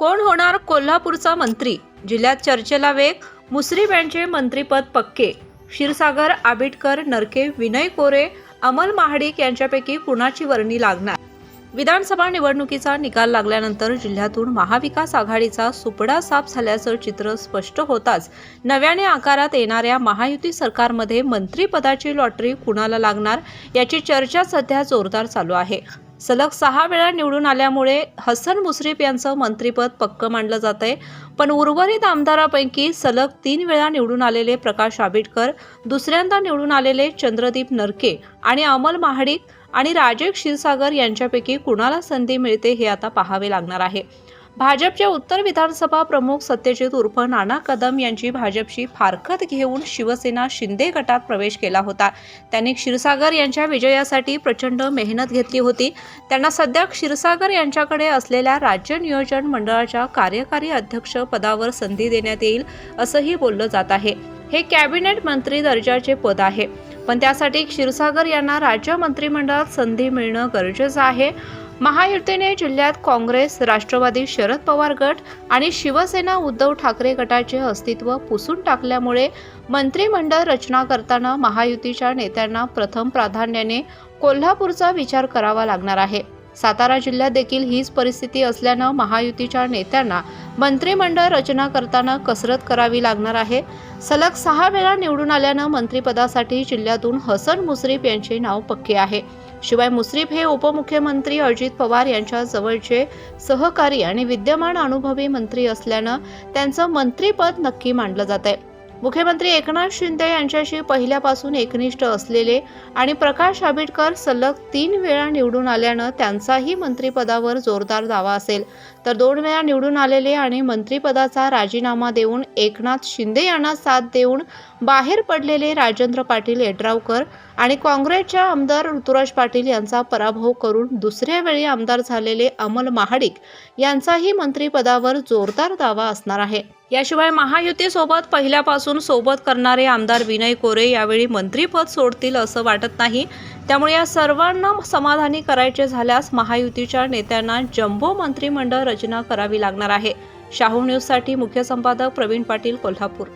कोण होणार कोल्हापूरचा मंत्री? जिल्ह्यात चर्चेला वेग मुश्रीफ यांचे मंत्रीपद पक्के. क्षीरसागर आबिटकर नरके विनय कोरे अमल महाडिक यांच्यापैकी कुणाची वर्णी लागणार? विधानसभा निवडणुकीचा निकाल लागल्यानंतर जिल्ह्यातून महाविकास आघाडीचा सुपडा साफ झाल्याचं चित्र स्पष्ट होताच नव्याने आकारात येणाऱ्या महायुती सरकारमध्ये मंत्रीपदाची लॉटरी कुणाला लागणार याची चर्चा सध्या जोरदार चालू आहे. सलग सहा वेळा निवडून आल्यामुळे हसन मुश्रीफ यांचं मंत्रीपद पक्क मानलं जात आहे पण उर्वरित आमदारापैकी सलग तीन वेळा निवडून आलेले प्रकाश आबिटकर दुसऱ्यांदा निवडून आलेले चंद्रदीप नरके आणि अमल महाडिक आणि राजेश क्षीरसागर यांच्यापैकी कुणाला संधी मिळते हे आता पाहावे लागणार आहे. भाजपचे उत्तर विधानसभा प्रमुख सत्यजित उर्फ नाना कदम यांची भाजपशी फारकत घेऊन शिवसेना शिंदे गटात प्रवेश केला होता. त्यांनी क्षीरसागर यांच्या विजयासाठी प्रचंड मेहनत घेतली होती. त्यांना सध्या क्षीरसागर यांच्याकडे असलेल्या राज्य नियोजन मंडळाच्या कार्यकारी अध्यक्ष पदावर संधी देण्यात येईल असंही बोललं जात आहे. हे कॅबिनेट मंत्री दर्जाचे पद आहे. पण त्यासाठी क्षीरसागर यांना राज्य मंत्रिमंडळात संधी मिळणं गरजेचं आहे. महायुतीने जिल्ह्यात काँग्रेस राष्ट्रवादी शरद पवार गट आणि शिवसेना उद्धव ठाकरे गटाचे अस्तित्व पुसून टाकल्यामुळे मंत्रिमंडळ रचना करताना महायुतीच्या नेत्यांना प्रथम प्राधान्याने कोल्हापूरचा विचार करावा लागणार आहे. सातारा जिल्ह्यात देखील हीच परिस्थिती असल्यानं महायुतीच्या नेत्यांना मंत्रिमंडळ रचना करताना कसरत करावी लागणार आहे. सलग सहा वेळा निवडून आल्यानं मंत्रिपदासाठी जिल्ह्यातून हसन मुश्रीफ यांचे नाव पक्के आहे. शिवाय मुश्रीफ हे उपमुख्यमंत्री अजित पवार यांच्या जवळचे सहकारी आणि विद्यमान अनुभवी मंत्री असल्यानं त्यांचं मंत्रीपद नक्की मानलं जात आहे मुख्यमंत्री एकनाथ शिंदे यांच्याशी पहिल्यापासून एकनिष्ठ असलेले आणि प्रकाश आंबेडकर सलग तीन वेळा निवडून आल्यानं त्यांचाही मंत्रिपदावर जोरदार दावा असेल. तर दोन वेळा निवडून आलेले आणि मंत्रिपदाचा राजीनामा देऊन एकनाथ शिंदे यांना साथ देऊन बाहेर पडलेले राजेंद्र पाटील यड्रावकर आणि काँग्रेसच्या आमदार ऋतुराज पाटील यांचा पराभव करून दुसऱ्या वेळी आमदार झालेले अमल महाडिक यांचाही मंत्रिपदावर जोरदार दावा असणार आहे. याशिवाय महायुतीसोबत पहिल्यापासून सोबत करणारे आमदार विनय कोरे यावेळी मंत्रीपद सोडतील असं वाटत नाही. त्यामुळे या सर्वांना समाधानी करायचे झाल्यास महायुतीच्या नेत्यांना जम्बो मंत्रिमंडळ रचना करावी लागणार आहे. शाहू न्यूजसाठी मुख्य संपादक प्रवीण पाटील कोल्हापूर.